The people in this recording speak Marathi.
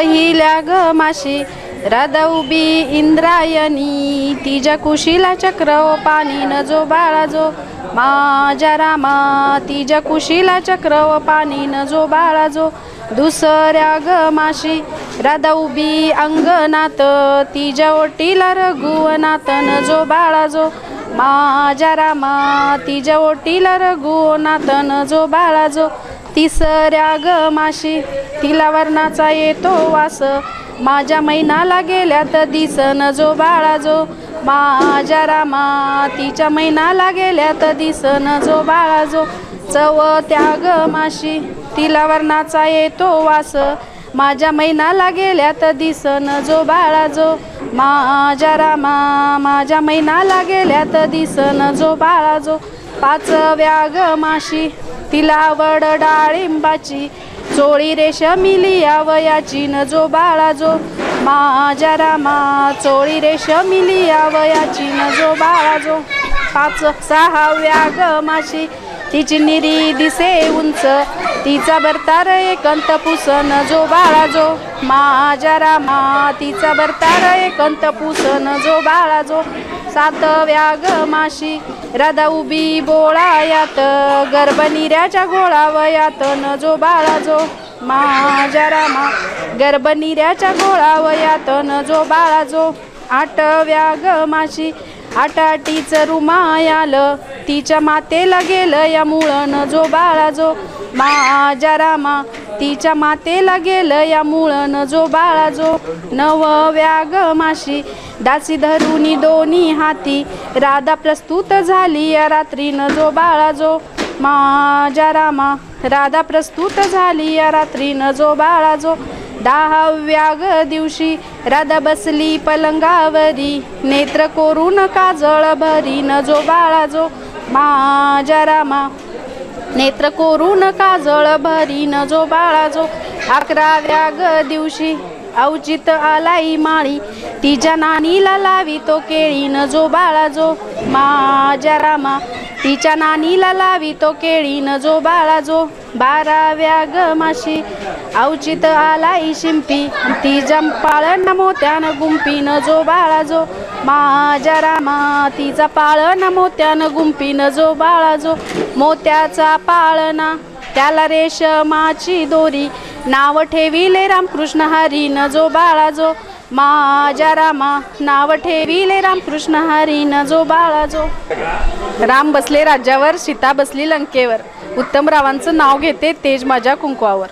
पहिल्या ग माशी राधा उभी इंद्रायणी. तिच्या कुशीला चक्र पाणी न जो बाळा जो माझ्या रामा. तिच्या कुशीला चक्र व पाणी न जो बाळा जो दुसऱ्या ग माशी राधा उभी अंगनात तिच्या ओटीला रघुवनात न जो बाळा जो माझ्या रामा. तिच्या ओटीला रघुवनात न जो बाळा जो तिसऱ्या ग माशी तिला वर्णाचा येतो वास. माझ्या मैनाला गेल्यात दिसन जो बाळा जो. माझ्या रामा तिच्या मैनाला गेल्यात दिसन जो बाळा जो. चव ग माशी तिला वर्णाचा येतो वास. माझ्या मैनाला गेल्यात दिसन जो बाळा जो. माझ्या रामा माझ्या मैनाला गेल्यात दिसन जो बाळा जो. पाचव्या ग माशी तिला आवड डाळिंबाची चोळी रेशमिली आवयाची न जो बाळा जो माझ्या रामा चोळी रेशमिली आवयाची न जो बाळा जो पाच सहाव्या ग माशी तिची निरी दिसे उंच तिचा बरतार एकंत पुसन जो बाळा जो. माझ्या रामा तिचा बरतार एकंत पुसन जो बाळा जो. सातव्या माशी राधा उभी बोळायात. गर्भनिऱ्याच्या गोळावयात न जो बाळा जो. माझ्या रामा गर्भनिऱ्याच्या गोळावयात न जो बाळा जो. आठव्या माशी आटाटीच रुमायाल. तिच्या मातेला गेलं या मुळन जो बाळा जो माझ्या रामा. तिच्या मातेला गेलं या मुळन जो बाळा जो नव व्याग माशी. दासी धरुनी दोन्ही हाती. राधा प्रस्तुत झाली या रात्रीनं. जो बाळा जो माझ्या रामा. राधा प्रस्तुत झाली या रात्रीनं. जो बाळा जो दहाव्या ग दिवशी. राधा बसली पलंगावरी. नेत्र कोरून काजळ भरी न जो बाळा जो माझ्या रामा नेत्र कोरून काजळ भरी न जो बाळा जो अकराव्या ग दिवशी अवचित आलाई माळी. तिच्या नानीला लावी तो केळी न जो बाळा जो माझ्या रामा तिच्या नानीला लावी तो केळी न जो बाळा जो बाराव्या ग माशी. अवचित आलाई शिंपी तिच्या पाळण मोत्यानं गुंपी न जो बाळा जो माझ्या रामा तिचा पाळणा मोत्यानं गुंपीन जो बाळा जो मोत्याचा पाळणा. त्याला रेशमाची दोरी नाव ठेविले रामकृष्ण हरीन. जो बाळा जो माझ्या रामा नाव ठेविले रामकृष्ण हरीन. जो बाळा जो. राम बसले राज्यावर सीता बसली लंकेवर. उत्तमरावांचं नाव घेते तेज माझ्या कुंकवावर